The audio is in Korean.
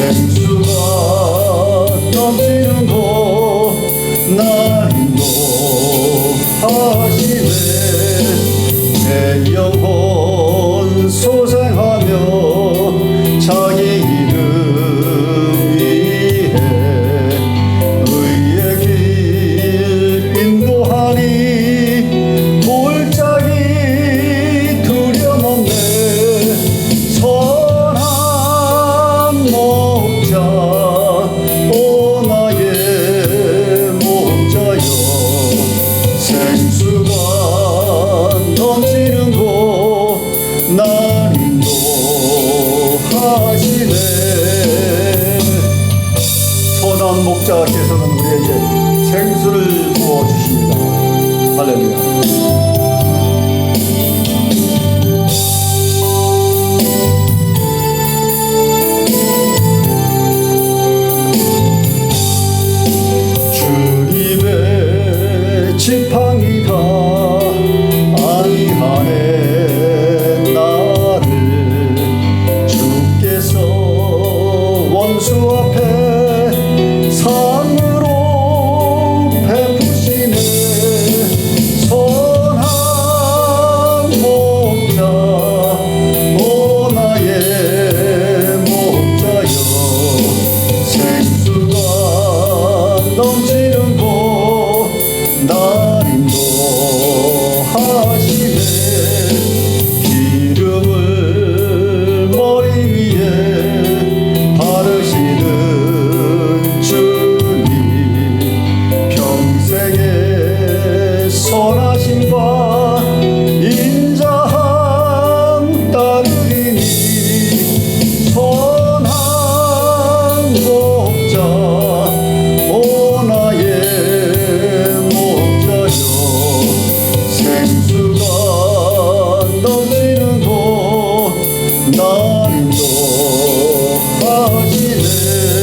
생수가 넘치는 곳 나 기도하시네. 선한 목자께서는 우리에게 생수를 부어주십니다. 할렐루야. 지팡이 이름도 날인도 하시네. good.